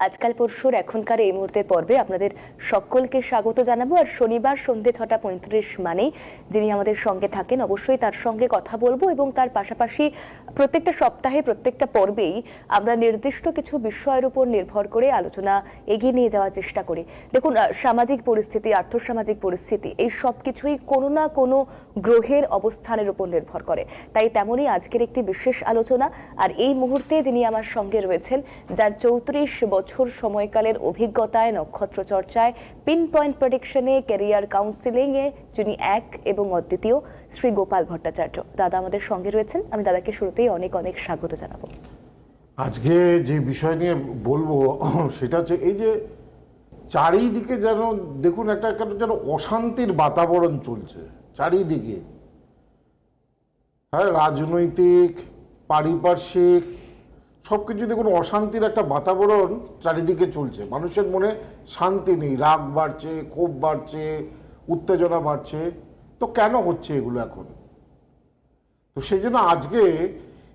আজকাল পরশুর এখনকার এই মুহূর্তের পর্বে আপনাদের সকলকে স্বাগত জানাব। আর শনিবার সন্ধে ছটা পঁয়ত্রিশ মানেই যিনি আমাদের সঙ্গে থাকেন, অবশ্যই তার সঙ্গে কথা বলব এবং তার পাশাপাশি প্রত্যেকটা সপ্তাহে, প্রত্যেকটা পর্বেই আমরা নির্দিষ্ট কিছু বিষয়ের উপর নির্ভর করে আলোচনা এগিয়ে নিয়ে যাওয়ার চেষ্টা করি। দেখুন সামাজিক পরিস্থিতি, আর্থসামাজিক পরিস্থিতি, এই সব কিছুই কোনো না কোনো গ্রহের অবস্থানের উপর নির্ভর করে। তাই তেমনই আজকের একটি বিশেষ আলোচনা। আর এই মুহূর্তে যিনি আমার সঙ্গে রয়েছেন, যার চৌত্রিশ বছর সময়কালের অভিজ্ঞতায় নক্ষত্র চর্চায় পিন পয়েন্ট প্রেডিকশনে ক্যারিয়ার কাউন্সিলিংয়ে যিনি এক এবং অদ্বিতীয়, শ্রী গোপাল ভট্টাচার্য। দাদা আমাদের সঙ্গে রয়েছেন। আমি দাদাকে শুরুতেই অনেক অনেক স্বাগত জানাব। আজকে যে বিষয় নিয়ে বলব, সেটা হচ্ছে এই যে চারিদিকে যেন, দেখুন, একটা একটা যেন অশান্তির বাতাবরণ চলছে, চারিদিকে। হ্যাঁ রাজনৈতিক, পারিপার্শ্বিক সব কিছু কোনো অশান্তির একটা বাতাবরণ চারিদিকে চলছে। মানুষের মনে শান্তি নেই রাগ বাড়ছে ক্ষোভ বাড়ছে উত্তেজনা বাড়ছে। তো কেন হচ্ছে এগুলো এখন? তো সেই জন্য আজকে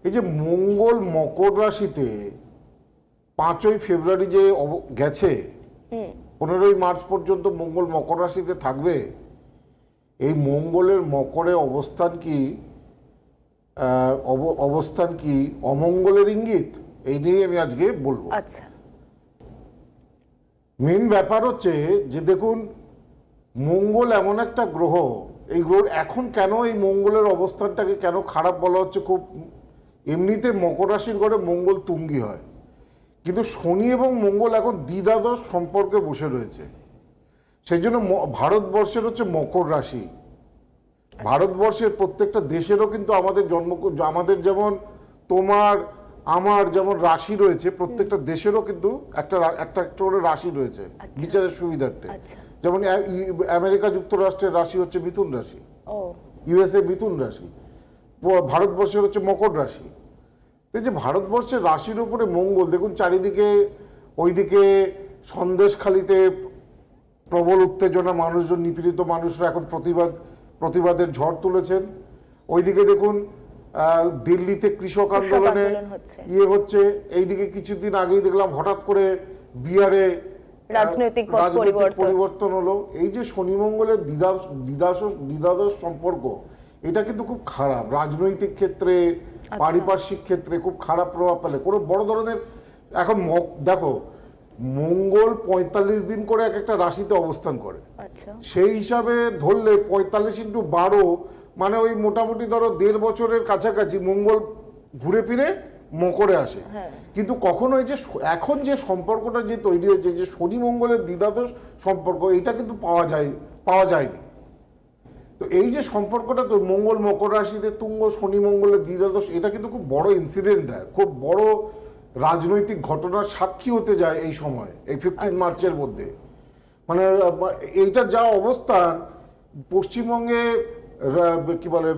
এই যে মঙ্গল মকর রাশিতে পাঁচই ফেব্রুয়ারি যে অব- গেছে পনেরোই মার্চ পর্যন্ত মঙ্গল মকর রাশিতে থাকবে এই মঙ্গলের মকরে অবস্থান কি অব- অবস্থান কি? অমঙ্গলের ইঙ্গিত? এই নিয়ে আমি আজকে বলব। আচ্ছা। মেন ব্যাপার হচ্ছে যে দেখুন মঙ্গল এমন একটা গ্রহ এই গ্রহ এখন কেন এই মঙ্গলের অবস্থানটাকে কেন খারাপ বলা হচ্ছে খুব এমনিতে মকর রাশির ঘরে মঙ্গল তুঙ্গি হয়। কিন্তু শনি এবং মঙ্গল এখন দ্বিধাদশ সম্পর্কে বসে রয়েছে। সেই জন্য ভারতবর্ষের হচ্ছে মকর রাশি। ভারতবর্ষের প্রত্যেকটা দেশেরও কিন্তু আমাদের জন্ম আমাদের যেমন তোমার আমার যেমন রাশি রয়েছে প্রত্যেকটা দেশেরও কিন্তু একটা একটা একটা করে রাশি রয়েছে বিচারের সুবিধার্থে। আচ্ছা। যেমন আমেরিকা যুক্তরাষ্ট্রের রাশি হচ্ছে মিথুন রাশি। ইউএসএ মিথুন রাশি। ভারতবর্ষের হচ্ছে মকর রাশি। এই যে ভারতবর্ষের রাশির উপরে মঙ্গল দেখুন চারিদিকে ওইদিকে সন্দেশখালিতে প্রবল উত্তেজনা মানুষজন নিপীড়িত মানুষরা এখন প্রতিবাদ প্রতিবাদের ঝড় তুলেছেন। ওইদিকে দেখুন দিল্লিতে কৃষক আন্দোলনে ইয়ে হচ্ছে। এইদিকে কিছুদিন আগেই দেখলাম হঠাৎ করে বিহারে রাজনৈতিক পরিবর্তন। হলো। এই যে শনি মঙ্গলের দ্বিধাদশ সম্পর্ক এটা কিন্তু খুব খারাপ। রাজনৈতিক ক্ষেত্রে আচ্ছা। পারিপার্শ্বিক ক্ষেত্রে খুব খারাপ প্রভাব ফেলে। কোনো বড় ধরনের এখন দেখো মঙ্গল পঁয়তাল্লিশ দিন করে এক একটা রাশিতে অবস্থান করে। আচ্ছা। সেই হিসাবে ধরলে পঁয়তাল্লিশ ইন্টু বারো মানে ওই মোটামুটি ধরো দেড় বছরের কাছাকাছি মঙ্গল ঘুরে ফিরে মকরে আসে। কিন্তু কখনো এই যে এখন যে সম্পর্কটা যে তৈরি হয়েছে যে শনি মঙ্গলের দ্বিধাদশ সম্পর্ক এটা কিন্তু পাওয়া যায় পাওয়া যায়নি। তো এই যে সম্পর্কটা তো মঙ্গল মকর রাশিতে তুঙ্গ শনি মঙ্গলের দ্বিধাদশ এটা কিন্তু খুব বড় ইনসিডেন্ট হয় খুব বড় রাজনৈতিক ঘটনার সাক্ষী হতে যায় এই সময় এই ফিফটিন মার্চের মধ্যে। মানে এইটা যা অবস্থান পশ্চিমবঙ্গে কি বলে,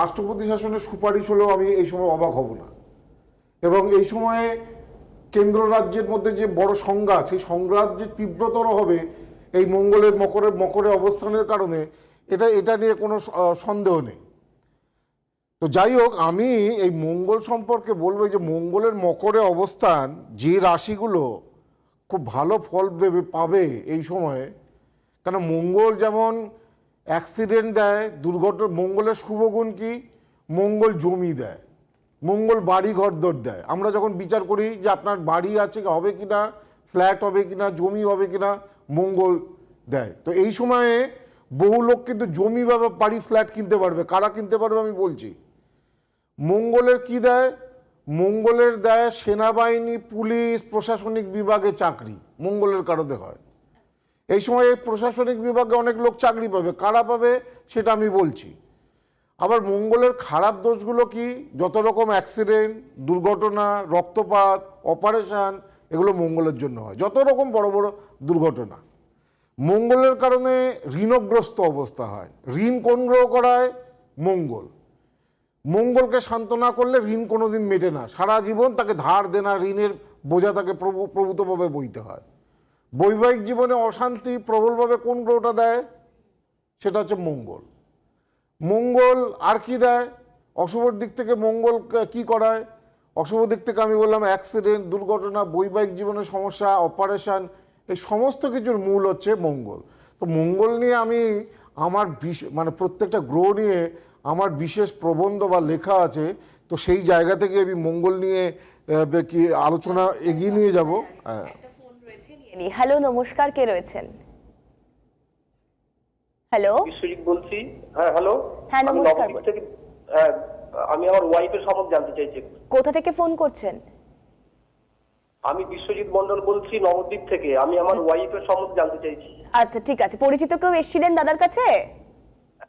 রাষ্ট্রপতি শাসনের সুপারিশ হলেও আমি এই সময় অবাক হব না। এবং এই সময়ে কেন্দ্র রাজ্যের মধ্যে যে বড় সংঘাত, সেই সংঘাত যে তীব্রতর হবে এই মঙ্গলের মকরে মকরে অবস্থানের কারণে এটা এটা নিয়ে কোনো সন্দেহ নেই। তো যাই হোক, আমি এই মঙ্গল সম্পর্কে বলব যে মঙ্গলের মকরে অবস্থান যে রাশিগুলো খুব ভালো ফল দেবে, পাবে এই সময়ে। কেন মঙ্গল যেমন অ্যাক্সিডেন্ট দেয়, দুর্ঘটনা, মঙ্গলের শুভগুণ কি? মঙ্গল জমি দেয়, মঙ্গল বাড়ি ঘরদর দেয়। আমরা যখন বিচার করি যে আপনার বাড়ি আছে, হবে কি না, ফ্ল্যাট হবে কি না, জমি হবে কি না, মঙ্গল দেয়। তো এই সময়ে বহু লোক কিন্তু জমি বা বাড়ি, ফ্ল্যাট কিনতে পারবে। কারা কিনতে পারবে আমি বলছি। মঙ্গলের কি দেয়? মঙ্গলের দেয় সেনাবাহিনী, পুলিশ, প্রশাসনিক বিভাগে চাকরি। মঙ্গলের কারণে হয়। এই সময় প্রশাসনিক বিভাগে অনেক লোক চাকরি পাবে। কারা পাবে সেটা আমি বলছি। আবার মঙ্গলের খারাপ দোষগুলো কি? যত রকম অ্যাক্সিডেন্ট দুর্ঘটনা, রক্তপাত অপারেশান এগুলো মঙ্গলের জন্য হয়। যত রকম বড় বড় দুর্ঘটনা। মঙ্গলের কারণে ঋণগ্রস্ত অবস্থা হয়। ঋণ গ্রহ করায় মঙ্গল। মঙ্গলকে শান্ত না করলে ঋণ কোনোদিন মেটে না। সারা জীবন তাকে ধার দেনা ঋণের বোঝা তাকে প্রভু প্রভূতভাবে বইতে হয়। বৈবাহিক জীবনে অশান্তি প্রবলভাবে কোন গ্রহটা দেয়? সেটা হচ্ছে মঙ্গল। মঙ্গল আর কি দেয়? অশুভর দিক থেকে মঙ্গল ক- করায়? অশুভ দিক থেকে আমি বললাম অ্যাক্সিডেন্ট দুর্ঘটনা, বৈবাহিক জীবনের সমস্যা অপারেশান এই সমস্ত কিছুর মূল হচ্ছে মঙ্গল। তো মঙ্গল নিয়ে আমি আমার মানে প্রত্যেকটা গ্রহ নিয়ে আমার বিশেষ প্রবন্ধ বা লেখা আছে, তো সেই জায়গা থেকে আমি মঙ্গল নিয়ে কি আলোচনা এগিয়ে নিয়ে যাব। হ্যাঁ। হ্যালো নমস্কার কে রয়েছেন? হ্যালো বিশ্বজিৎ বলছি। হ্যাঁ হ্যালো হ্যাঁ, নমস্কার, হ্যাঁ আমি আমার ওয়াইফের সম্বন্ধে জানতে চাইছি কোথা থেকে ফোন করছেন? আমি বিশ্বজিৎ মন্ডল বলছি নবদ্বীপ থেকে। আমি আমার ওয়াইফের সম্বন্ধে জানতে চাইছি। আচ্ছা ঠিক আছে। পরিচিত কেউ এসেছিলেন দাদার কাছে?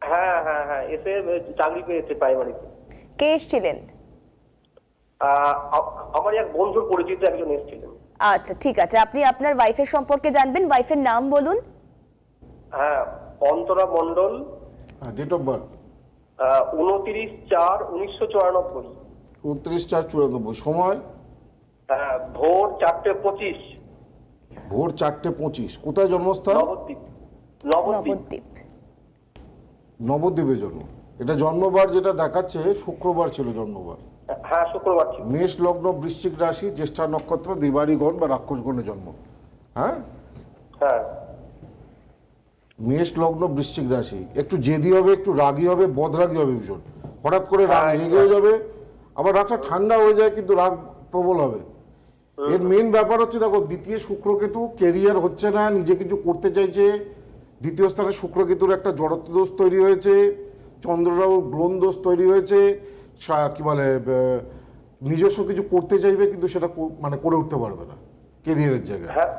হ্যাঁ হ্যাঁ হ্যাঁ এসে চাকরি পেয়েছে প্রাইমারিতে কে এসেছিলেন? আহ, আমার এক বন্ধুর পরিচিত একজন এসেছিলেন। আচ্ছা ঠিক আছে। আপনি আপনার ওয়াইফের সম্পর্কে জানবেন। ওয়াইফের নাম বলুন। হ্যাঁ Antara Mondal date of birth উনত্রিশ চার উনিশশো চুরানব্বই। উনত্রিশ চার চুরানব্বই। সময়? হ্যাঁ ভোর চারটে পঁচিশ। ভোর চারটে পঁচিশ। কোথায় জন্মস্থান? নবদ্বীপ। নবদ্বীপ। নবদ্বীপ। নবদ্বীপে জন্ম। এটা জন্মবার যেটা দেখাচ্ছে শুক্রবার ছিল জন্মবার। হ্যাঁ শুক্রবার মেষ লগ্ন বৃশ্চিক রাশি জ্যেষ্ঠা নক্ষত্র দিবাড়িগণ বা রাক্ষসগণে জন্ম। হ্যাঁ? হ্যাঁ। মেষ লগ্ন বৃশ্চিক রাশি। একটু জেদি হবে একটু রাগী হবে বদরাগী হবে ভীষণ। হঠাৎ করে রাগ হ্যাঁ, রেগেও যাবে আবার রাগটা ঠান্ডা হয়ে যায় কিন্তু রাগ প্রবল হবে। এর মেন ব্যাপার হচ্ছে দেখো দ্বিতীয় শুক্রকেতু কেরিয়ার হচ্ছে না নিজে কিছু করতে চাইছে। দ্বিতীয় স্থানে শুক্রকেতুর একটা জড়ত্ব দোষ তৈরি হয়েছে চন্দ্ররাহুর ব্রণ দোষ তৈরি হয়েছে। কি বলে নিজস্ব কিছু করতে চাইবে কিন্তু সেটা মানে করে উঠতে পারবে না কেরিয়ারের জায়গায়। হ্যাঁ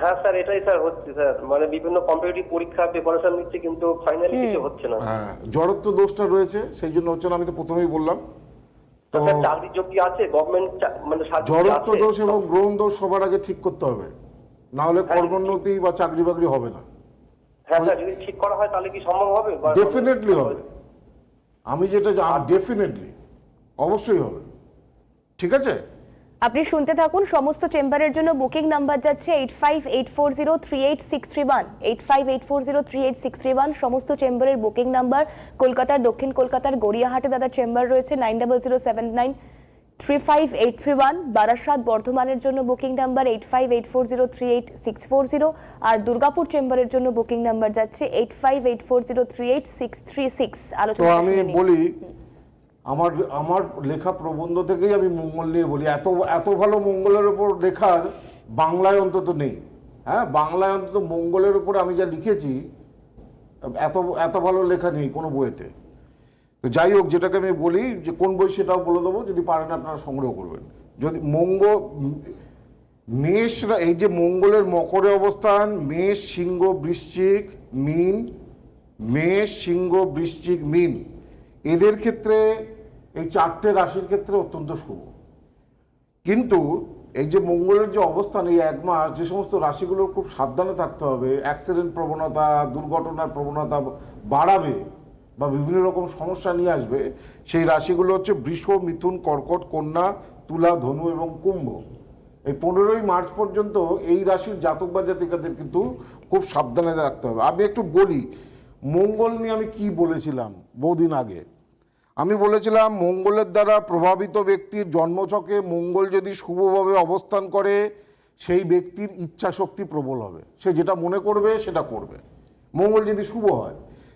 হ্যাঁ স্যার এটাই স্যার হচ্ছে স্যার। মানে বিভিন্ন কম্পিটিটিভ পরীক্ষা প্রিপারেশন নিচ্ছে কিন্তু ফাইনালি কিছু হচ্ছে না। হ্যাঁ জড়ত্ব দোষটা রয়েছে সেই জন্য হচ্ছে না আমি তো প্রথমেই বললাম। তো চাকরির যোগ আছে গভর্নমেন্ট মানে চাকরি জড়ত্ব দোষ এবং গ্রহণ দোষ সবার আগে ঠিক করতে হবে না হলে কর্মোন্নতি বা চাকরি বাকরি হবে না। হ্যাঁ স্যার যদি ঠিক করা হয় তাহলে কি সম্ভব হবে? ডেফিনেটলি হবে। আমি যেটা ডেফিনেটলি অবশ্যই হবে। ঠিক আছে? আপনি শুনতে থাকুন সমস্ত চেম্বারের জন্য বুকিং নাম্বার যাচ্ছে eight five eight four zero three eight six three one eight five eight four zero three eight six three one সমস্ত চেম্বারের বুকিং নাম্বার কলকাতার দক্ষিণ কলকাতার গড়িয়াহাটে দাদা চেম্বার রয়েছে nine double zero seven nine three five eight three one Barasat বর্ধমানের জন্য booking number eight five eight four zero three eight six four zero আর দুর্গাপুর চেম্বারের জন্য বুকিং নাম্বার যাচ্ছে eight five eight four zero three eight six three six আলোচনা আমি বলি আমার আমার লেখা প্রবন্ধ থেকেই আমি মঙ্গল নিয়ে বলি। এত এত ভালো মঙ্গলের ওপর লেখা বাংলায় অন্তত নেই। হ্যাঁ বাংলায় অন্তত মঙ্গলের উপর আমি যা লিখেছি, এত এত ভালো লেখা নেই কোনো বইতে। তো যাই হোক, যেটাকে আমি বলি যে কোন বই সেটাও বলে দেবো, যদি পারেন আপনারা সংগ্রহ করবেন। যদি মঙ্গ, মেষ, এই যে মঙ্গলের মকরে অবস্থান, মেষ, সিংহ, বৃশ্চিক, মিন, মেষ, সিংহ, বৃশ্চিক, মিন, এদের ক্ষেত্রে এই চারটে রাশির ক্ষেত্রে অত্যন্ত শুভ। কিন্তু এই যে মঙ্গলের যে অবস্থান, এই এক মাস যে সমস্ত রাশিগুলোর খুব সাবধানে থাকতে হবে অ্যাক্সিডেন্ট প্রবণতা, দুর্ঘটনার প্রবণতা বাড়াবে বা বিভিন্ন রকম সমস্যা নিয়ে আসবে, সেই রাশিগুলো হচ্ছে বৃষ, মিথুন, কর্কট, কন্যা, তুলা, ধনু এবং কুম্ভ। এই পনেরোই মার্চ পর্যন্ত এই রাশির জাতক বা জাতিকাদের কিন্তু খুব সাবধানে রাখতে হবে। আমি একটু বলি, মঙ্গল নিয়ে আমি কি বলেছিলাম বহুদিন আগে? আমি বলেছিলাম, মঙ্গলের দ্বারা প্রভাবিত ব্যক্তির জন্মছকে মঙ্গল যদি শুভভাবে অবস্থান করে, সেই ব্যক্তির ইচ্ছা শক্তি প্রবল হবে। সে যেটা মনে করবে, সেটা করবে। মঙ্গল যদি শুভ হয়,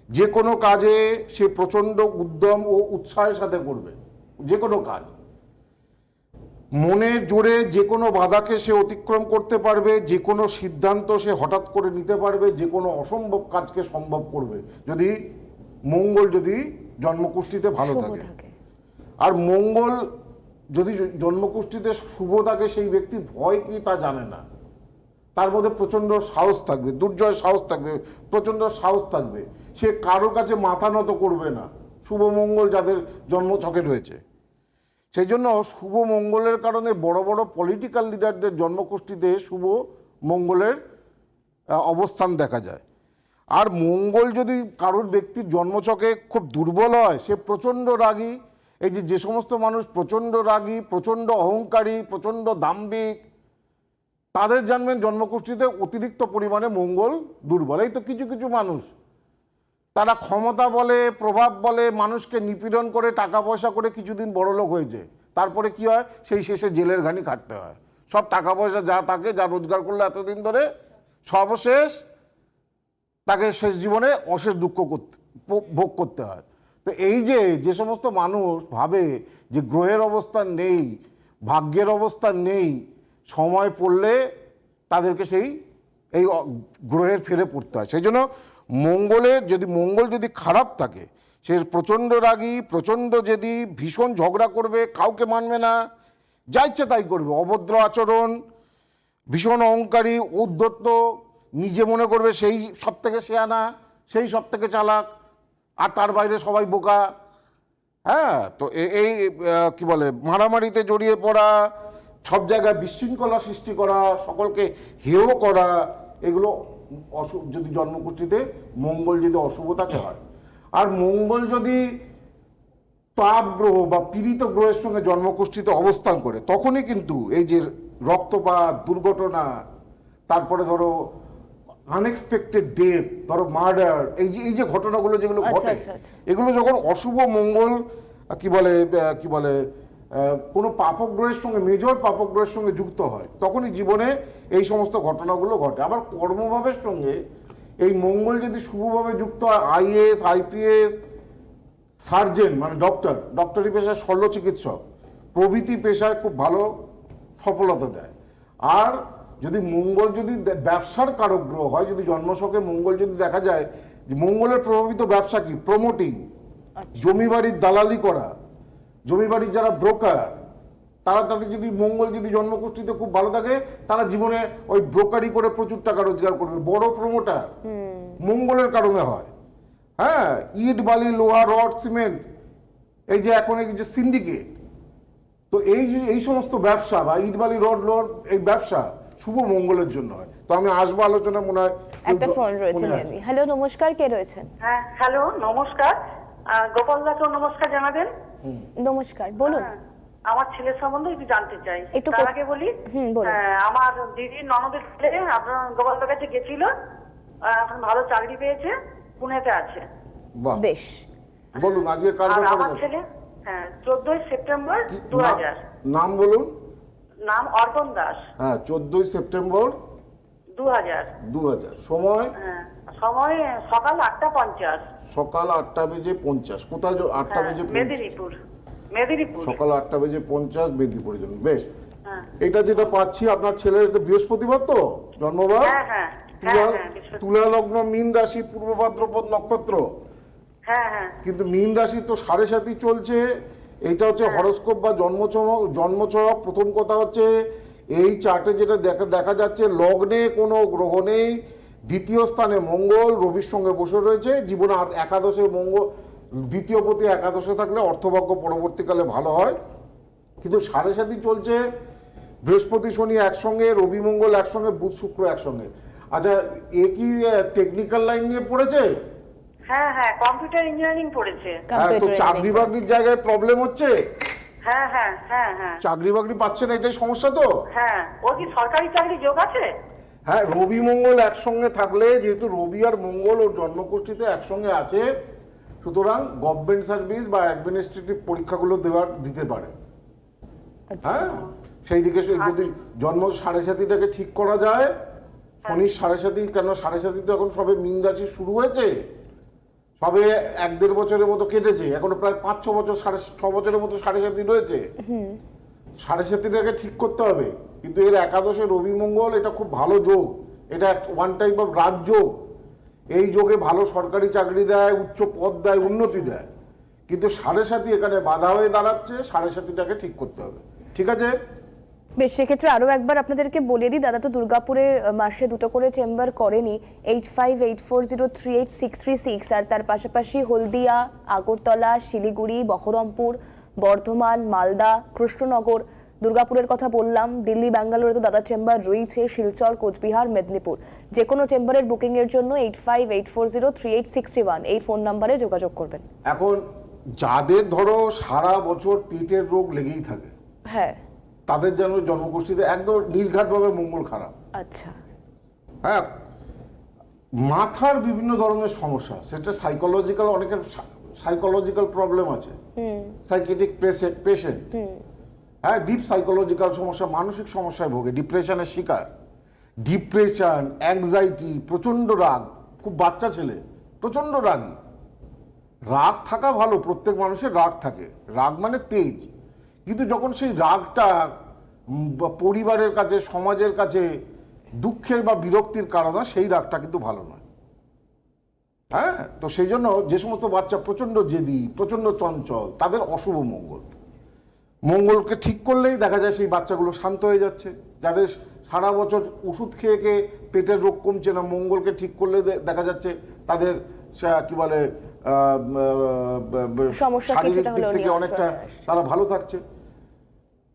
যে কোনো কাজে সে প্রচণ্ড উদ্যম ও উৎসাহের সাথে করবে। যে কোনো কাজ। মনে জোরে যে কোনো বাধাকে সে অতিক্রম করতে পারবে, যে কোনো সিদ্ধান্ত সে হঠাৎ করে নিতে পারবে, যে কোনো অসম্ভব কাজকে সম্ভব করবে। যদি মঙ্গল যদি জন্মকুষ্ঠিতে ভালো থাকে। আর মঙ্গল যদি জন্মকুষ্ঠিতে শুভ থাকে সেই ব্যক্তি ভয় কি তা জানে না। তার মধ্যে প্রচণ্ড সাহস থাকবে দুর্জয় সাহস থাকবে প্রচণ্ড সাহস থাকবে। সে কারও কাছে মাথা নত করবে না শুভ মঙ্গল যাদের জন্ম জন্মছকে রয়েছে সেই জন্য শুভ মঙ্গলের কারণে বড় বড় পলিটিক্যাল লিডারদের জন্মকুষ্ঠিতে শুভ মঙ্গলের অবস্থান দেখা যায়। আর মঙ্গল যদি কারোর ব্যক্তির জন্মছকে খুব দুর্বল হয়, সে প্রচণ্ড রাগী। এই যে যে সমস্ত মানুষ প্রচণ্ড রাগী, প্রচণ্ড অহংকারী, প্রচণ্ড দাম্ভিক, তাদের জানবেন জন্মকুষ্ঠিতে অতিরিক্ত পরিমাণে মঙ্গল দুর্বল। এই তো কিছু কিছু মানুষ। তারা ক্ষমতা বলে, প্রভাব বলে, মানুষকে নিপীড়ন করে, টাকা পয়সা করে কিছুদিন বড়লোক হয়েছে তারপরে কি হয়? সেই শেষে জেলের ঘানি খাটতে হয়। সব টাকা পয়সা যা থাকে, যা রোজগার করল এতদিন ধরে, সর্বশেষ তাকে শেষ জীবনে অশেষ দুঃখ করতে ভোগ করতে হয়। তো এই যে যে সমস্ত মানুষ ভাবে যে গ্রহের অবস্থান নেই, ভাগ্যের অবস্থান নেই, সময় পড়লে তাদেরকে সেই, এই গ্রহের ফেরে পড়তে হয়। সেই জন্য মঙ্গলের যদি, মঙ্গল যদি খারাপ থাকে, সে প্রচণ্ড রাগী, প্রচণ্ড যদি ভীষণ ঝগড়া করবে, কাউকে মানবে না, যা ইচ্ছে তাই করবে। অভদ্র আচরণ, ভীষণ অহংকারী, উদ্ধত্ত নিজে মনে করবে সেই সব থেকে শেয়ানা সেই সব থেকে চালাক, আর তার বাইরে সবাই বোকা। হ্যাঁ তো এই কি বলে, মারামারিতে জড়িয়ে পড়া, সব জায়গায় বিশৃঙ্খলা সৃষ্টি করা, সকলকে হেয় করা, এগুলো অশুভ যদি জন্মকুষ্ঠিতে মঙ্গল যদি অশুভতাকে হয়। আর মঙ্গল যদি পাপ গ্রহ বা পীড়িত গ্রহের সঙ্গে জন্মকুষ্ঠিতে অবস্থান করে, তখনই কিন্তু এই যে রক্তপাত, দুর্ঘটনা, তারপরে ধরো আনএক্সপেক্টেড ডেথ ধরো মার্ডার এই যে এই যে ঘটনাগুলো যেগুলো আচ্ছা, ঘটে আচ্ছা, আচ্ছা। এগুলো যখন অশুভ মঙ্গল কি বলে কি বলে কোনো পাপগ্রহের সঙ্গে মেজর পাপগ্রহের সঙ্গে যুক্ত হয় তখনই জীবনে এই সমস্ত ঘটনাগুলো ঘটে আবার কর্মভাবের সঙ্গে এই মঙ্গল যদি শুভভাবে যুক্ত হয় আইএস আইপিএস সার্জেন মানে ডক্টর ডক্টরি পেশায় শল্য চিকিৎসক প্রভৃতি পেশায় খুব ভালো সফলতা দেয় আর যদি মঙ্গল যদি ব্যবসার কারক গ্রহ হয় যদি জন্মশকে মঙ্গল যদি দেখা যায় যে মঙ্গলের প্রভাবিত ব্যবসা কি? প্রমোটিং জমি বাড়ির দালালি করা জমি বাড়ির যারা ব্রোকার তারা তাদের যদি মঙ্গল যদি জন্মকুষ্ঠিতে খুব ভালো থাকে তারা জীবনে ওই ব্রোকারি করে প্রচুর টাকা রোজগার করবে। বড় প্রমোটার মঙ্গলের কারণে হয়। হ্যাঁ ইট বালি লোহা রড সিমেন্ট এই যে এখন এই যে সিন্ডিকেট তো এই যে এই সমস্ত ব্যবসা বা ইট বালি রড লোহার এই ব্যবসা শুভ মঙ্গলের জন্য হয়। তো আমি আসব আলোচনা মনে হয় একটা ফোন রয়েছে। হ্যালো নমস্কার কে রয়েছেন? হ্যাঁ হ্যালো নমস্কার। গোপাল দাকেও নমস্কার জানাবেন? নমস্কার বলুন। হ্যাঁ, আমার ছেলের সম্বন্ধে একটু জানতে চাই। তার আগে বলি। হ্যাঁ, আমার দিদির ননদের ছেলে আপনার গোপালদার কাছে গেছিল আহ, এখন ভালো চাকরি পেয়েছে পুনেতে আছে। বেশ। বলুন আজকে কার আমার ছেলে হ্যাঁ চোদ্দই সেপ্টেম্বর দু হাজার। নাম বলুন। নাম অর্পণ দাস। হ্যাঁ চোদ্দই সেপ্টেম্বর দু হাজার দু হাজার সময়? হ্যাঁ, সময় সকাল আটটা পঞ্চাশ। সকাল আটটা বেজে পঞ্চাশ। কোথায় আটটা হ্যাঁ, বেজে মেদিনীপুর। মেদিনীপুর। সকাল আটটা বেজে পঞ্চাশ মেদিনীপুরের জন্য। বেশ। হ্যাঁ। এটা যেটা পাচ্ছি আপনার ছেলের বৃহস্পতিবার তো? জন্মবার? তুলা লগ্ন মীন রাশি পূর্ব ভাদ্রপদ নক্ষত্র। হ্যাঁ হ্যাঁ। কিন্তু মীন রাশি তো সাড়ে সাতই চলছে। এইটা হচ্ছে হরস্কোপ বা জন্মচমক জন্মচক প্রথম কথা হচ্ছে এই চার্টে যেটা দেখা দেখা যাচ্ছে লগ্নে কোনো গ্রহ নেই। দ্বিতীয় স্থানে মঙ্গল রবির সঙ্গে বসে রয়েছে। জীবনে আর একাদশে মঙ্গল দ্বিতীয় প্রতি একাদশে থাকলে অর্থভাগ্য পরবর্তীকালে ভালো হয়। কিন্তু সাড়ে সাতই চলছে বৃহস্পতি শনি একসঙ্গে রবি মঙ্গল একসঙ্গে বুধ শুক্র একসঙ্গে। আচ্ছা এ কি টেকনিক্যাল লাইন নিয়ে পড়েছে? হ্যাঁ হ্যাঁ কম্পিউটার ইঞ্জিনিয়ারিং পড়েছে। হ্যাঁ তো চাকরি বাকরির জায়গায় প্রবলেম হচ্ছে? হ্যাঁ হ্যাঁ হ্যাঁ হ্যাঁ। চাকরি বাকরি পাচ্ছে না এটাই সমস্যা তো? হ্যাঁ ওর কি সরকারি চাকরি যোগ আছে? হ্যাঁ রবি মঙ্গল একসঙ্গে থাকলে যেহেতু রবি আর মঙ্গল ওর জন্মকুষ্ঠিতে একসঙ্গে আছে সুতরাং গভর্নমেন্ট সার্ভিস বা অ্যাডমিনিস্ট্রেটিভ পরীক্ষাগুলো দেওয়ার দিতে পারে। আচ্ছা। হ্যাঁ সেই দিকে যদি জন্ম সাড়ে সাতিটাকে ঠিক করা যায় শনির সাড়ে সাতি কেন সাড়ে সাতি তো এখন সবে মিন রাশি শুরু হয়েছে সবে এক দেড় বছরের মতো কেটেছে এখনও প্রায় পাঁচ ছ বছর সাড়ে ছ বছরের মতো সাড়ে সাত দিন রয়েছে। সাড়ে সাতিটাকে ঠিক করতে হবে কিন্তু এর একাদশে রবি মঙ্গল এটা খুব ভালো যোগ এটা ওয়ান টাইপ অফ রাজযোগ এই যোগে ভালো সরকারি চাকরি দেয় উচ্চ পদ দেয় উন্নতি দেয়। কিন্তু সাড়ে সাতি এখানে বাধা হয়ে দাঁড়াচ্ছে সাড়ে সাতিটাকে ঠিক করতে হবে। ঠিক আছে? বেশ সেক্ষেত্রে আরও একবার আপনাদেরকে বলে দিই দাদা তো দুর্গাপুরে মাসে দুটো করে চেম্বার করেনি eight five eight four zero three eight six three six আর তার পাশাপাশি হলদিয়া আগরতলা শিলিগুড়ি বহরমপুর বর্ধমান মালদা কৃষ্ণনগর দুর্গাপুরের কথা বললাম দিল্লি ব্যাঙ্গালোরে তো দাদা চেম্বার রয়েছে শিলচর কোচবিহার মেদিনীপুর। যে কোনো চেম্বারের বুকিং এর জন্য eight five eight four zero three eight sixty one এই ফোন নাম্বারে যোগাযোগ করবেন। এখন যাদের ধরো সারা বছর পেটের রোগ লেগেই থাকে হ্যাঁ। তাদের যেন জন্মগোষ্ঠীতে একদম নির্ঘাতভাবে মঙ্গল খারাপ। আচ্ছা। হ্যাঁ মাথার বিভিন্ন ধরনের সমস্যা সেটা সাইকোলজিক্যাল অনেকের সাইকোলজিক্যাল প্রবলেম আছে। সাইকেটিক পেশেন্ট হ্যাঁ ডিপ সাইকোলজিক্যাল সমস্যা মানসিক সমস্যায় ভোগে ডিপ্রেশনের শিকার। ডিপ্রেশন অ্যাংজাইটি প্রচণ্ড রাগ খুব বাচ্চা ছেলে প্রচণ্ড রাগী। রাগ থাকা ভালো প্রত্যেক মানুষের রাগ থাকে। রাগ মানে তেজ। কিন্তু যখন সেই রাগটা পরিবারের কাছে, সমাজের কাছে দুঃখের বা বিরক্তির কারণ সেই রাগটা কিন্তু ভালো নয়। হ্যাঁ? তো সেই জন্য যে সমস্ত বাচ্চা প্রচণ্ড জেদি, প্রচণ্ড চঞ্চল, তাদের অশুভ মঙ্গল। মঙ্গলকে ঠিক করলেই দেখা যায় সেই বাচ্চাগুলো শান্ত হয়ে যাচ্ছে। যাদের সারা বছর ওষুধ খেয়ে খেয়ে পেটের রোগ কমছে না, মঙ্গলকে ঠিক করলে দেখা যাচ্ছে তাদের কি বলে শারীরিক দিক থেকে অনেকটা তারা ভালো থাকছে।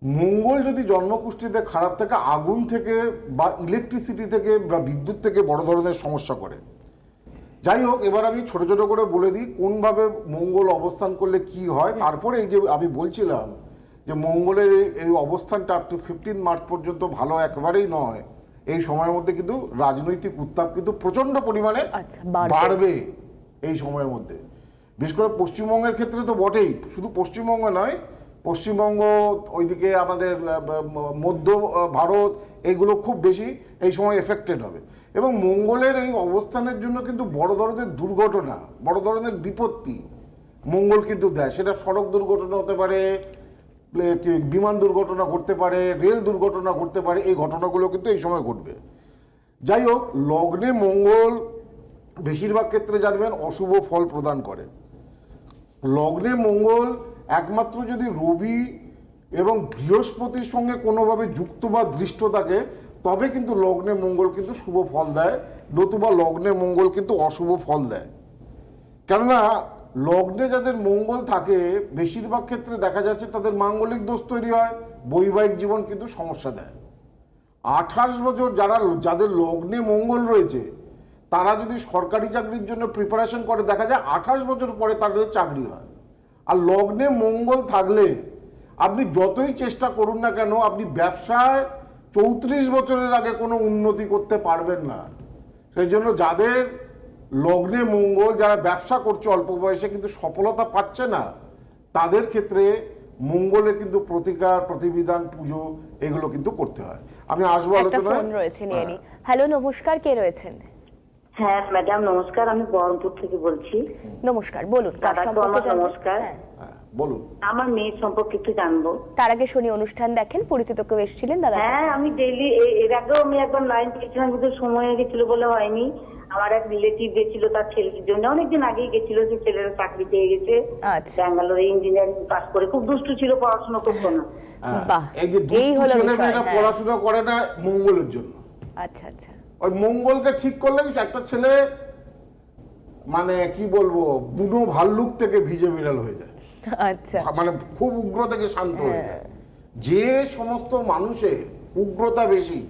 মঙ্গল যদি জন্মকুষ্ঠিতে খারাপ থাকে আগুন থেকে বা ইলেকট্রিসিটি থেকে বা বিদ্যুৎ থেকে বড় ধরনের সমস্যা করে। যাই হোক এবার আমি ছোট ছোট করে বলে দিই কোনভাবে মঙ্গল অবস্থান করলে কি হয়। তারপরে এই যে আমি বলছিলাম যে মঙ্গলের এই- অবস্থানটা আপ টু ফিফটিন মার্চ পর্যন্ত ভালো একেবারেই নয়। এই সময়ের মধ্যে কিন্তু রাজনৈতিক উত্তাপ কিন্তু প্রচণ্ড পরিমাণে আচ্ছা, বাড়বে। এই সময়ের মধ্যে। বিশেষ করে পশ্চিমবঙ্গের ক্ষেত্রে তো বটেই, শুধু পশ্চিমবঙ্গ নয়, পশ্চিমবঙ্গ, ওইদিকে আমাদের মধ্য ভারত এগুলো খুব বেশি এই সময় এফেক্টেড হবে। এবং মঙ্গলের এই অবস্থানের জন্য কিন্তু বড় ধরনের দুর্ঘটনা, বড় ধরনের বিপত্তি মঙ্গল কিন্তু দেয়। সেটা সড়ক দুর্ঘটনা হতে পারে বিমান দুর্ঘটনা ঘটতে পারে, রেল দুর্ঘটনা ঘটতে পারে, এই ঘটনাগুলো কিন্তু এই সময় ঘটবে। যাই হোক, লগ্নে মঙ্গল বেশিরভাগ ক্ষেত্রে জানবেন অশুভ ফল প্রদান করে। লগ্নে মঙ্গল একমাত্র যদি রবি এবং বৃহস্পতির সঙ্গে কোনোভাবে যুক্ত বা দৃষ্ট থাকে, তবে কিন্তু লগ্নে মঙ্গল কিন্তু শুভ ফল দেয়, নতুবা লগ্নে মঙ্গল কিন্তু অশুভ ফল দেয়। কেননা, লগ্নে যাদের মঙ্গল থাকে, বেশিরভাগ ক্ষেত্রে দেখা যাচ্ছে তাদের মাঙ্গলিক দোষ তৈরি হয়, বৈবাহিক জীবন কিন্তু সমস্যা দেয়। আঠাশ বছর যারা, যাদের লগ্নে মঙ্গল রয়েছে তারা যদি সরকারি চাকরির জন্য প্রিপারেশন করে দেখা যায় আঠাশ বছর পরে তাদের চাকরি হয়। আর লগ্নে মঙ্গল থাকলে আপনি যতই চেষ্টা করুন না কেন আপনি ব্যবসায় চৌত্রিশ বছরের আগে কোনো উন্নতি করতে পারবেন না। সেই জন্য যাদের লগ্নে মঙ্গল যারা ব্যবসা করছে অল্প বয়সে কিন্তু সফলতা পাচ্ছে না তাদের ক্ষেত্রে মঙ্গলের কিন্তু প্রতিকার প্রতিবিধান পুজো এগুলো কিন্তু করতে হয়। আমি আসব একটা আলোচনায়। ফোন রয়েছে নিয়ে নি। হ্যালো নমস্কার কে রয়েছেন? হ্যাঁ ম্যাডাম নমস্কার। আমি বহরমপুর থেকে বলছি। নমস্কার বলুন কার সম্পর্কে আমার নমস্কার। হ্যাঁ। হ্যাঁ, বলুন। আমার মেয়ের সম্পর্কে একটু জানব। তার আগে শনি অনুষ্ঠান দেখেন পরিচিত কেউ এসেছিলেন দাদা হ্যাঁ আমি ডেইলি এর আগেও আমি একবার লাইন পেয়েছিলাম কিন্তু সময় গেছিল বলে হয়নি। আমার এক রিলেটিভ গেছিল তার ছেলের জন্য। অনেকদিন আগেই গেছিল যে ছেলের চাকরি পেয়ে গেছে। আচ্ছা। ব্যাঙ্গালোরে ইঞ্জিনিয়ারিং পাস করে। খুব দুষ্টু ছিল পড়াশোনা করতো না। হ্যাঁ, বাহ, এই যে দুষ্টু ছেলে মেয়েরা। পড়াশোনা করে না মঙ্গলের জন্য। আচ্ছা আচ্ছা। ওই মঙ্গলকে ঠিক করলে একটা ছেলে মানে কি বলব বুনো ভাল্লুক থেকে ভিজে বিড়াল হয়ে যায়। আচ্ছা। মানে খুব উগ্র থেকে শান্ত হয়ে যায়। যে সমস্ত মানুষের উগ্রতা বেশি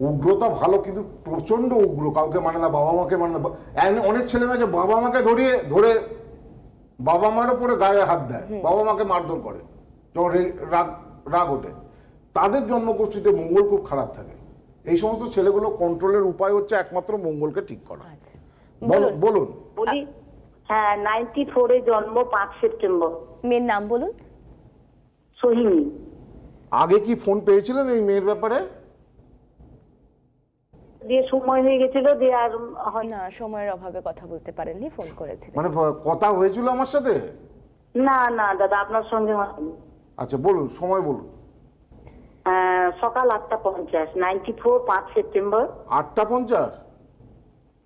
উগ্রতা ভালো কিন্তু প্রচণ্ড উগ্র কাউকে মানে না বাবা মাকে মানে না অনেক ছেলে মেয়ে বাবা মাকে ধরিয়ে ধরে বাবা মার উপরে গায়ে হাত দেয়। বাবা মাকে মারধর করে যখন রাগ রাগ ওঠে। তাদের জন্মগোষ্ঠীতে মঙ্গল খুব খারাপ থাকে। এই সমস্ত ছেলেগুলো কন্ট্রোলের উপায় হচ্ছে একমাত্র মঙ্গলকে ঠিক করা। আচ্ছা। বলুন বলুন। বলি হ্যাঁ নাইনটি ফোরে জন্ম পাঁচ সেপ্টেম্বর। মেয়ের নাম বলুন। সোহিনী। আগে কি ফোন পেয়েছিলেন এই মেয়ের ব্যাপারে? দিয়ে সময় হয়ে গেছিল দিয়ে আর হয় না সময়ের অভাবে কথা বলতে পারেননি ফোন করেছিলেন। মানে কথা হয়েছিল আমার সাথে? না না দাদা আপনার সঙ্গে হয়নি আচ্ছা বলুন সময় বলুন। সকাল আটটা পঞ্চাশ নাইনটি ফোর পাঁচ সেপ্টেম্বর। আটটা পঞ্চাশ?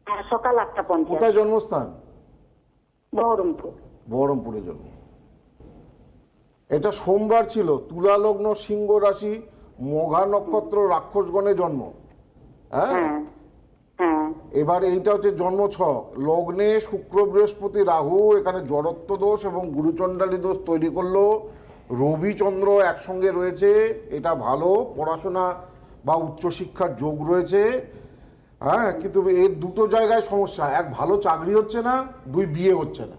হ্যাঁ, সকাল আটটা পঞ্চাশ। কোথায় জন্মস্থান? বহরমপুর। বহরমপুরে জন্ম। এটা সোমবার ছিল তুলা লগ্ন সিংহ রাশি মঘা নক্ষত্র রাক্ষসগণে জন্ম। হ্যাঁ? হ্যাঁ হ্যাঁ। এবার এইটা হচ্ছে জন্ম ছক। লগ্নে শুক্র বৃহস্পতি রাহু এখানে জড়ত্ব দোষ এবং গুরুচণ্ডালী দোষ তৈরি করল। রবিচন্দ্র একসঙ্গে রয়েছে এটা ভালো পড়াশোনা বা উচ্চশিক্ষার যোগ রয়েছে। হ্যাঁ কিন্তু এর দুটো জায়গায় সমস্যা এক ভালো চাকরি হচ্ছে না দুই বিয়ে হচ্ছে না।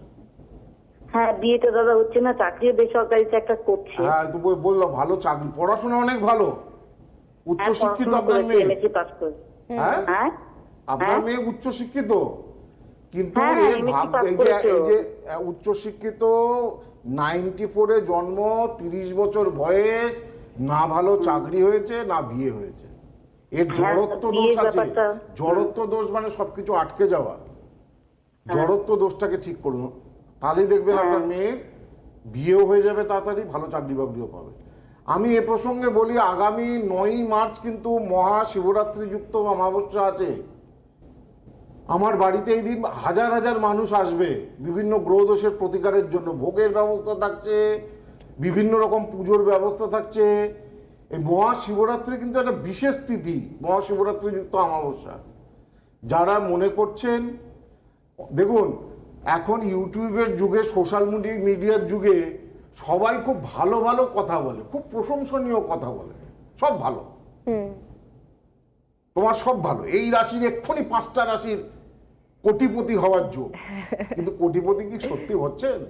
হ্যাঁ বিয়েটা দাদা হচ্ছে না চাকরিও বেসরকারিতে একটা করছে। হ্যাঁ তো বললাম ভালো চাকরি পড়াশোনা অনেক ভালো হ্যাঁ, উচ্চশিক্ষিত আপনার মেয়ে। হ্যাঁ? হ্যাঁ। আপনার হ্যাঁ। উচ্চশিক্ষিত কিন্তু এই যে এই যে উচ্চশিক্ষিত নাইনটি ফোরে জন্ম তিরিশ বছর বয়স না ভালো চাকরি হয়েছে না বিয়ে হয়েছে। এর হ্যাঁ, জড়ত্ব দোষ আছে। জড়ত্ব দোষ মানে সবকিছু আটকে যাওয়া। জড়ত্ব দোষটাকে ঠিক করুন। তাহলেই দেখবেন আপনার মেয়ের বিয়েও হয়ে যাবে তাড়াতাড়ি ভালো চাকরি বাকরিও পাবে। আমি এ প্রসঙ্গে বলি আগামী নয়ই মার্চ কিন্তু মহাশিবরাত্রি যুক্ত অমাবস্যা আছে। আমার বাড়িতে এই দিন হাজার হাজার মানুষ আসবে। বিভিন্ন গ্রহদোষের প্রতিকারের জন্য ভোগের ব্যবস্থা থাকছে বিভিন্ন রকম পুজোর ব্যবস্থা থাকছে। এই মহাশিবরাত্রি কিন্তু একটা বিশেষ তিথি মহাশিবরাত্রি যুক্ত অমাবস্যা। যারা মনে করছেন দেখুন এখন ইউটিউবের যুগে সোশ্যাল মিডিয়া মিডিয়ার যুগে সবাই খুব ভালো ভালো কথা বলে খুব প্রশংসনীয় কথা বলে সব ভালো। তোমার সব ভালো এই রাশির এক্ষুনি পাঁচটা রাশির কোটিপতি হওয়ার যোগ। কিন্তু কোটিপতি কি সত্যি হচ্ছেন?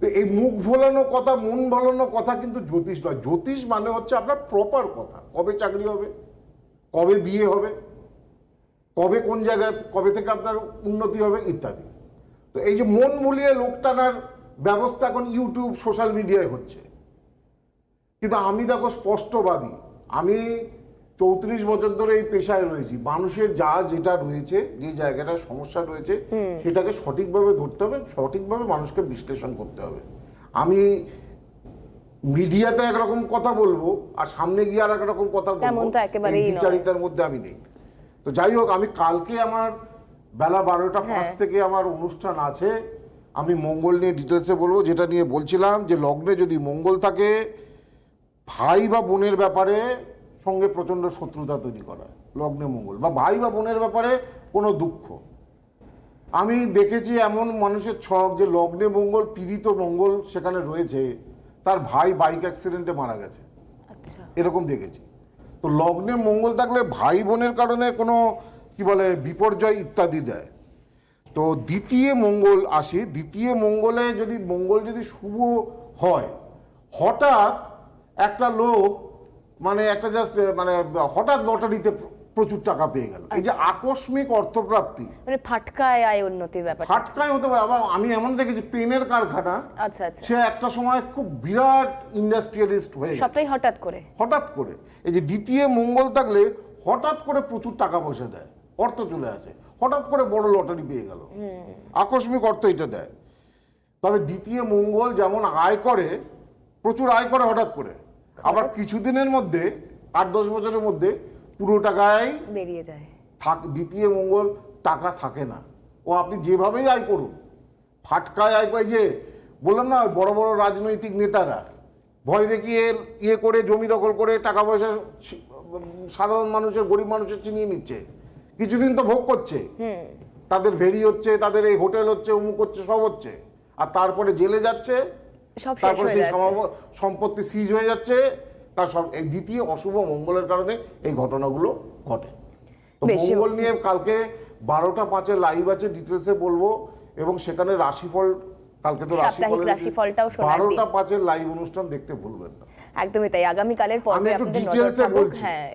তো এই মুখ ভোলানো কথা, মন ভোলানো কথা কিন্তু জ্যোতিষ নয়। জ্যোতিষ মানে হচ্ছে আপনার প্রপার কথা। কবে চাকরি হবে? কবে বিয়ে হবে? কবে কোন জায়গায়, কবে থেকে আপনার উন্নতি হবে? ইত্যাদি। তো এই যে মন ভুলিয়ে লোক টানার ব্যবস্থা এখন ইউটিউব, সোশ্যাল মিডিয়ায় হচ্ছে। কিন্তু আমি দেখো স্পষ্টবাদী। আমি চৌত্রিশ বছর ধরে এই পেশায় রয়েছি। মানুষের যা যেটা রয়েছে যে জায়গাটা সমস্যা রয়েছে সেটাকে সঠিকভাবে ধরতে হবে সঠিকভাবে মানুষকে বিশ্লেষণ করতে হবে। আমি মিডিয়াতে একরকম কথা বলব আর সামনে গিয়ে আর একরকম কথা বলব। দ্বিচারিতার মধ্যে আমি নেই। তো যাই হোক আমি কালকে আমার বেলা বারোটা পাঁচ হ্যাঁ। থেকে আমার অনুষ্ঠান আছে। আমি মঙ্গল নিয়ে ডিটেলসে বলব যেটা নিয়ে বলছিলাম যে লগ্নে যদি মঙ্গল থাকে ভাই বা বোনের ব্যাপারে সঙ্গে প্রচণ্ড শত্রুতা তৈরি করা লগ্নে মঙ্গল। বা ভাই বা বোনের ব্যাপারে কোনো দুঃখ। আমি দেখেছি এমন মানুষের ছক যে লগ্নে মঙ্গল পীড়িত মঙ্গল সেখানে রয়েছে তার ভাই বাইক অ্যাক্সিডেন্টে মারা গেছে। আচ্ছা। এরকম দেখেছি। তো লগ্নে মঙ্গল থাকলে ভাই বোনের কারণে কোনো কি বলে বিপর্যয় ইত্যাদি দেয়। তো দ্বিতীয় মঙ্গল আসি দ্বিতীয় মঙ্গলে যদি মঙ্গল যদি শুভ হয় হঠাৎ একটা লোক মানে একটা জাস্ট মানে হঠাৎ লটারিতে প্রচুর টাকা পেয়ে গেল। এই যে আকস্মিক অর্থপ্রাপ্তি। মানে ফাটকায় আয় উন্নতির ব্যাপার ফাটকায় হতে পারে। আবার আমি এমন দেখেছি পেনের কারখানা আচ্ছা আচ্ছা। সে একটা সময় খুব বিরাট ইন্ডাস্ট্রিয়ালিস্ট হয়ে সবটাই হঠাৎ করে? হঠাৎ করে। এই যে দ্বিতীয় মঙ্গল থাকলে হঠাৎ করে প্রচুর টাকা পয়সা দেয় অর্থ চলে আসে। হঠাৎ করে বড় লটারি পেয়ে গেল। আকস্মিক অর্থ এটা দেয়। তবে দ্বিতীয় মঙ্গল যেমন আয় করে প্রচুর আয় করে হঠাৎ করে। আবার কিছুদিনের মধ্যে আট দশ বছরের মধ্যে পুরো টাকায় বেরিয়ে যায়। থাক দ্বিতীয় মঙ্গল টাকা থাকে না। ও আপনি যেভাবেই আয় করুন ফাটকায় আয় এই যে বললাম না বড় বড় রাজনৈতিক নেতারা ভয় দেখিয়ে ইয়ে করে জমি দখল করে টাকা পয়সা সাধারণ মানুষের গরিব মানুষের চিনিয়ে নিচ্ছে। কিছুদিন তো ভোগ করছে। তাদের ভেরি হচ্ছে তাদের এই হোটেল হচ্ছে অমুক হচ্ছে সব হচ্ছে। আর তারপরে জেলে যাচ্ছে সব শেষ তারপরে হয়ে সেই যাচ্ছে। সমাব- সম্পত্তি সিজ হয়ে যাচ্ছে। তার সব এই দ্বিতীয় অশুভ মঙ্গলের কারণে এই ঘটনাগুলো ঘটে। তো বেশ, মঙ্গল নিয়ে কালকে বারোটা পাঁচে লাইভ আছে ডিটেলসে বলব এবং সেখানে রাশিফল কালকে তো সাপ্তাহিক রাশিফলটাও শোনার দিন। বারোটা পাঁচের লাইভ অনুষ্ঠান দেখতে ভুলবেন না। একদমই তাই। আগামীকালের আমি পর্বে একটু আপনাদের নজর ডিটেলসে থাকুক। বলছি। হ্যাঁ।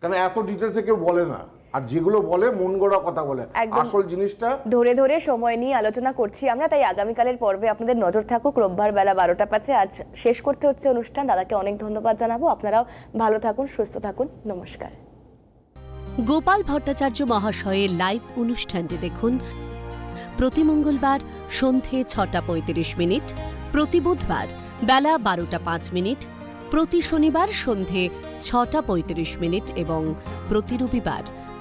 কারণ এত ডিটেলসে কেউ বলে না। আর যেগুলো বলে মন গড়া কথা বলে। একদম। আসল জিনিসটা ধরে ধরে সময় নিয়ে আলোচনা করছি আমরা তাই আগামীকালের পর্বে আপনাদের নজর থাকুক। রোববার বেলা বারোটা পাঁচে আজ শেষ করতে হচ্ছে অনুষ্ঠান। দাদাকে অনেক ধন্যবাদ জানাব। আপনারাও ভালো থাকুন সুস্থ থাকুন। নমস্কার। গোপাল ভট্টাচার্য মহাশয়ের লাইভ অনুষ্ঠানটি দেখুন প্রতি মঙ্গলবার সন্ধে ছটা পঁয়ত্রিশ মিনিট প্রতি বুধবার বেলা বারোটা পাঁচ মিনিট প্রতি শনিবার সন্ধে ছটা পঁয়ত্রিশ মিনিট এবং প্রতি রবিবার